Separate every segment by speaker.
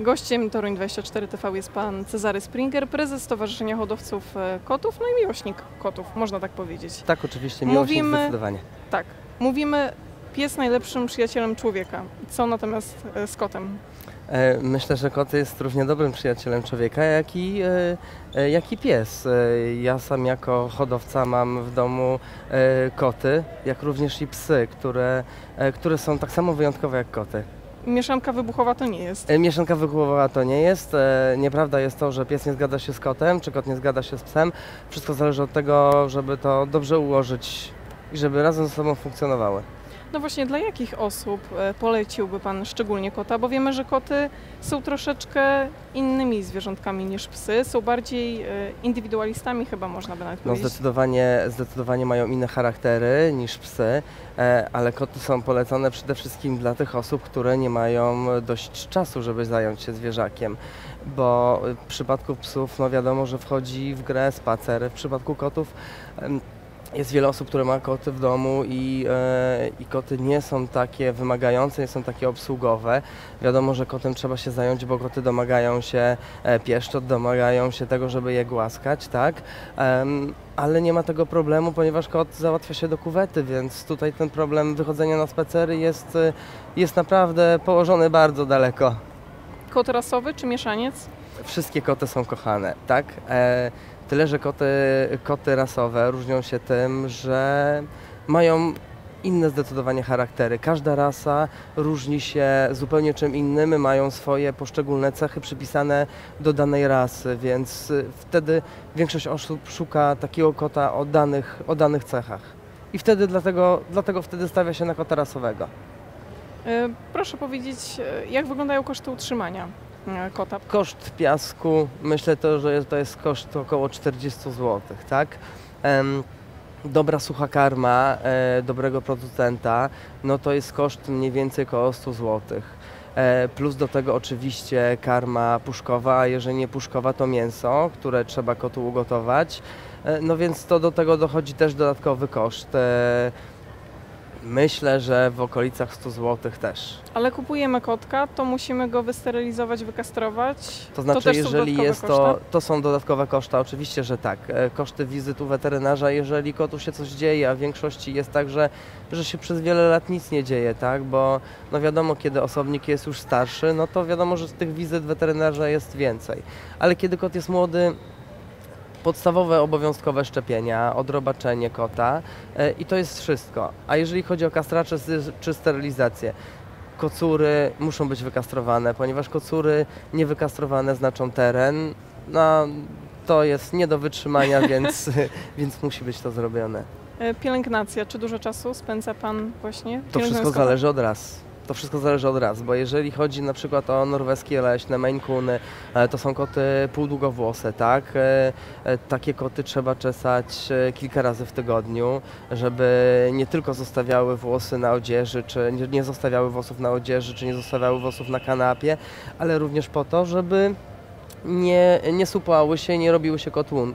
Speaker 1: Gościem Toruń24 TV jest pan Cezary Springer, prezes Stowarzyszenia Hodowców e, Kotów, no i miłośnik kotów, można tak powiedzieć.
Speaker 2: Tak, oczywiście, miłośnik
Speaker 1: Mówimy-
Speaker 2: zdecydowanie.
Speaker 1: Tak, mówimy pies najlepszym przyjacielem człowieka. Co natomiast e, z kotem?
Speaker 2: E, Myślę, że kot jest równie dobrym przyjacielem człowieka, jak i, jak i pies. Ja sam jako hodowca mam w domu koty, jak również i psy, które, które są tak samo wyjątkowe jak koty.
Speaker 1: Mieszanka wybuchowa to nie jest.
Speaker 2: E, Mieszanka wychłowowa to nie jest. E, Nieprawda jest to, że pies nie zgadza się z kotem, czy kot nie zgadza się z psem. Wszystko zależy od tego, żeby to dobrze ułożyć i żeby razem ze sobą funkcjonowały.
Speaker 1: No właśnie, dla jakich osób e, poleciłby pan szczególnie kota? Bo wiemy, że koty są troszeczkę innymi zwierzątkami niż psy, są bardziej e, indywidualistami chyba można by nawet
Speaker 2: No
Speaker 1: powiedzieć.
Speaker 2: zdecydowanie, zdecydowanie mają inne charaktery niż psy, e, ale koty są polecane przede wszystkim dla tych osób, które nie mają dość czasu, żeby zająć się zwierzakiem. Bo w przypadku psów, no wiadomo, że wchodzi w grę spacer. W przypadku kotów jest wiele osób, które ma koty w domu i, e, i koty nie są takie wymagające, nie są takie obsługowe. Wiadomo, że kotem trzeba się zająć, bo koty domagają się e, pieszczot, domagają się tego, żeby je głaskać, tak? Ale nie ma tego problemu, ponieważ kot załatwia się do kuwety, więc tutaj ten problem wychodzenia na spacery jest, e, jest naprawdę położony bardzo daleko.
Speaker 1: Kot rasowy czy mieszaniec?
Speaker 2: Wszystkie koty są kochane, tak? Tyle, że koty, koty rasowe różnią się tym, że mają inne zdecydowanie charaktery. Każda rasa różni się zupełnie czym innym, mają swoje poszczególne cechy przypisane do danej rasy, więc y, wtedy większość osób szuka takiego kota o danych, o danych cechach. I wtedy dlatego, dlatego wtedy stawia się na kota rasowego.
Speaker 1: E, Proszę powiedzieć, e, jak wyglądają koszty utrzymania kota?
Speaker 2: Koszt piasku, myślę to, że to jest koszt około 40 zł, tak? Dobra sucha karma e, dobrego producenta, no to jest koszt mniej więcej około 100 zł. E, plus do tego oczywiście karma puszkowa, a jeżeli nie puszkowa to mięso, które trzeba kotu ugotować. E, no więc to do tego dochodzi też dodatkowy koszt. Myślę, że w okolicach 100 zł też.
Speaker 1: Ale kupujemy kotka, to musimy go wysterylizować, wykastrować.
Speaker 2: To znaczy,
Speaker 1: są
Speaker 2: jeżeli jest to, to są dodatkowe koszta, oczywiście, że tak. E, Koszty wizyt u weterynarza, jeżeli kotu się coś dzieje, a w większości jest tak, że, że się przez wiele lat nic nie dzieje, tak? Bo no wiadomo, kiedy osobnik jest już starszy, no to wiadomo, że z tych wizyt weterynarza jest więcej. Ale kiedy kot jest młody, podstawowe obowiązkowe szczepienia, odrobaczenie kota e, i to jest wszystko. A jeżeli chodzi o kastracze czy sterylizację, kocury muszą być wykastrowane, ponieważ kocury niewykastrowane znaczą teren. No, to jest nie do wytrzymania, więc, więc musi być to zrobione.
Speaker 1: E, Pielęgnacja. Czy dużo czasu spędza Pan właśnie
Speaker 2: To wszystko zależy od raz. To wszystko zależy od raz, bo jeżeli chodzi na przykład o norweskie leśne, Maine Coony, e, to są koty półdługowłose, tak? E, e, Takie koty trzeba czesać kilka razy w tygodniu, żeby nie tylko zostawiały włosy na odzieży, czy nie zostawiały włosów na odzieży, czy nie zostawiały włosów na kanapie, ale również po to, żeby nie, nie supłały się, nie robiły się kotłun,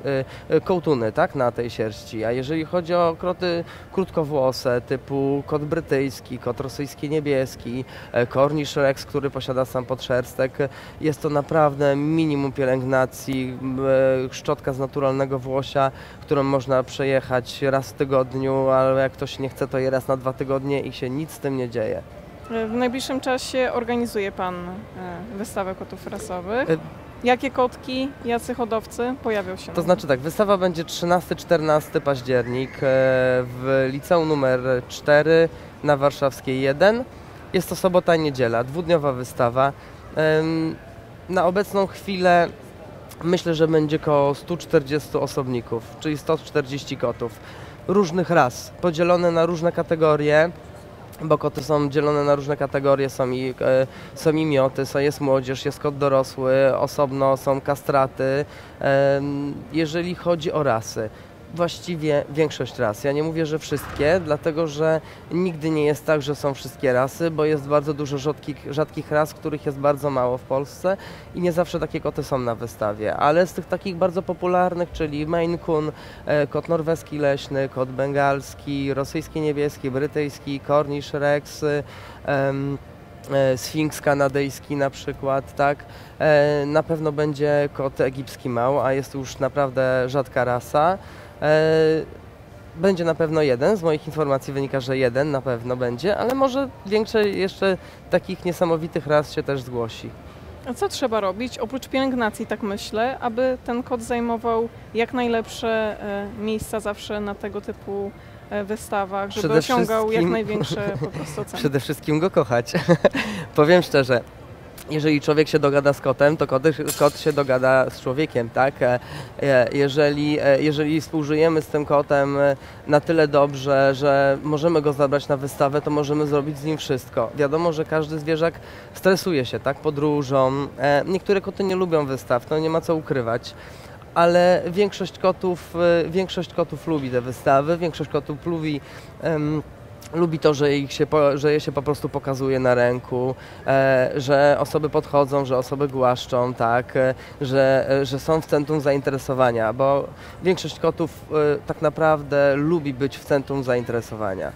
Speaker 2: y, y, kołtuny tak, na tej sierści. A jeżeli chodzi o kroty krótkowłose, typu kot brytyjski, kot rosyjski niebieski, e, Cornish Rex, który posiada sam podszerstek, jest to naprawdę minimum pielęgnacji, e, szczotka z naturalnego włosia, którą można przejechać raz w tygodniu, ale jak ktoś nie chce, to je raz na dwa tygodnie i się nic z tym nie dzieje.
Speaker 1: E, W najbliższym czasie organizuje Pan e, wystawę kotów rasowych. Jakie kotki, jacy hodowcy pojawią się?
Speaker 2: To
Speaker 1: na-
Speaker 2: znaczy tak, wystawa będzie 13-14 październik e, w liceum numer 4 na Warszawskiej 1. Jest to sobota i niedziela, dwudniowa wystawa. Na obecną chwilę myślę, że będzie około 140 osobników, czyli 140 kotów różnych ras, podzielone na różne kategorie. Bo koty są dzielone na różne kategorie, są i, e, są i mioty, są, jest młodzież, jest kot dorosły, osobno są kastraty. Jeżeli chodzi o rasy, właściwie większość ras. Ja nie mówię, że wszystkie, dlatego że nigdy nie jest tak, że są wszystkie rasy, bo jest bardzo dużo rzadkich, rzadkich ras, których jest bardzo mało w Polsce i nie zawsze takie koty są na wystawie. Ale z tych takich bardzo popularnych, czyli Maine Coon, e, kot norweski leśny, kot bengalski, rosyjski niebieski, brytyjski, Cornish Rex, em, e, Sfinks kanadyjski na przykład, tak. E, Na pewno będzie kot egipski mał, a jest już naprawdę rzadka rasa. E, Będzie na pewno jeden, z moich informacji wynika, że jeden na pewno będzie, ale może większe jeszcze takich niesamowitych ras się też zgłosi.
Speaker 1: A co trzeba robić, oprócz pielęgnacji, tak myślę, aby ten kot zajmował jak najlepsze e, miejsca zawsze na tego typu e, wystawach, żeby
Speaker 2: Przede
Speaker 1: osiągał jak
Speaker 2: wszystkim-
Speaker 1: największe po prostu oceny?
Speaker 2: Przede wszystkim go kochać. Powiem szczerze, jeżeli człowiek się dogada z kotem, to kot, kot się dogada z człowiekiem, tak? E, e, Jeżeli, e, jeżeli współżyjemy z tym kotem na tyle dobrze, że możemy go zabrać na wystawę, to możemy zrobić z nim wszystko. Wiadomo, że każdy zwierzak stresuje się, tak? Podróżą. Niektóre koty nie lubią wystaw, to nie ma co ukrywać. Ale większość kotów, większość kotów lubi te wystawy, większość kotów lubi em, lubi to, że, ich się, że je się po prostu pokazuje na ręku, e, że osoby podchodzą, że osoby głaszczą, tak, e, że, e, że są w centrum zainteresowania, bo większość kotów tak naprawdę lubi być w centrum zainteresowania.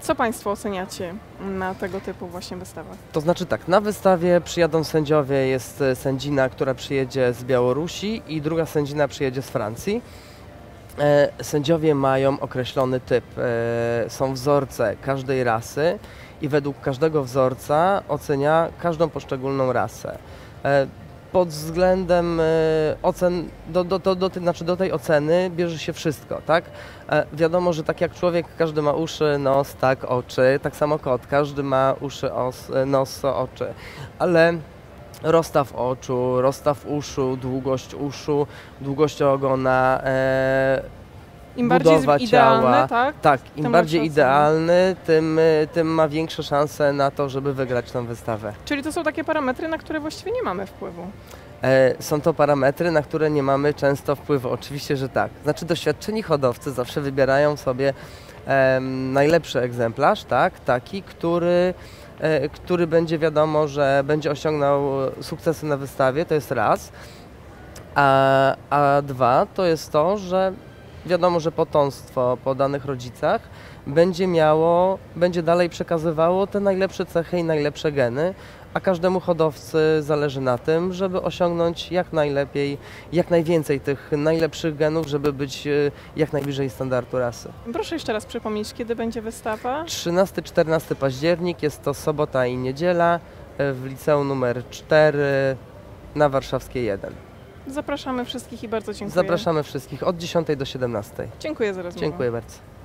Speaker 1: Co Państwo oceniacie na tego typu właśnie wystawach?
Speaker 2: To znaczy tak, na wystawie przyjadą sędziowie, jest sędzina, która przyjedzie z Białorusi i druga sędzina przyjedzie z Francji. E, Sędziowie mają określony typ, e, są wzorce każdej rasy i według każdego wzorca ocenia każdą poszczególną rasę. E, Pod względem ocen, do, do, do, do, znaczy do tej oceny bierze się wszystko, tak? Wiadomo, że tak jak człowiek, każdy ma uszy, nos, tak, oczy, tak samo kot, każdy ma uszy, os, nos, oczy, ale rozstaw oczu, rozstaw uszu, długość uszu, długość ogona, e,
Speaker 1: Im
Speaker 2: Budowa
Speaker 1: idealny,
Speaker 2: ciała.
Speaker 1: tak?
Speaker 2: tak, im bardziej idealny, tym, tym ma większe szanse na to, żeby wygrać tę wystawę.
Speaker 1: Czyli to są takie parametry, na które właściwie nie mamy wpływu.
Speaker 2: E, Są to parametry, na które nie mamy często wpływu. Oczywiście, że tak. Znaczy doświadczeni hodowcy zawsze wybierają sobie em, najlepszy egzemplarz, tak? Taki, który, który będzie wiadomo, że będzie osiągnął sukcesy na wystawie, to jest raz. A, a dwa, to jest to, że wiadomo, że potomstwo po danych rodzicach będzie miało, będzie dalej przekazywało te najlepsze cechy i najlepsze geny, a każdemu hodowcy zależy na tym, żeby osiągnąć jak najlepiej, jak najwięcej tych najlepszych genów, żeby być e, jak najbliżej standardu rasy.
Speaker 1: Proszę jeszcze raz przypomnieć, kiedy będzie wystawa?
Speaker 2: 13-14 październik jest to sobota i niedziela e, w liceum numer 4 na Warszawskiej 1.
Speaker 1: Zapraszamy wszystkich i bardzo dziękuję.
Speaker 2: Zapraszamy wszystkich od 10 do 17.
Speaker 1: Dziękuję za rozmowę.
Speaker 2: Dziękuję bardzo.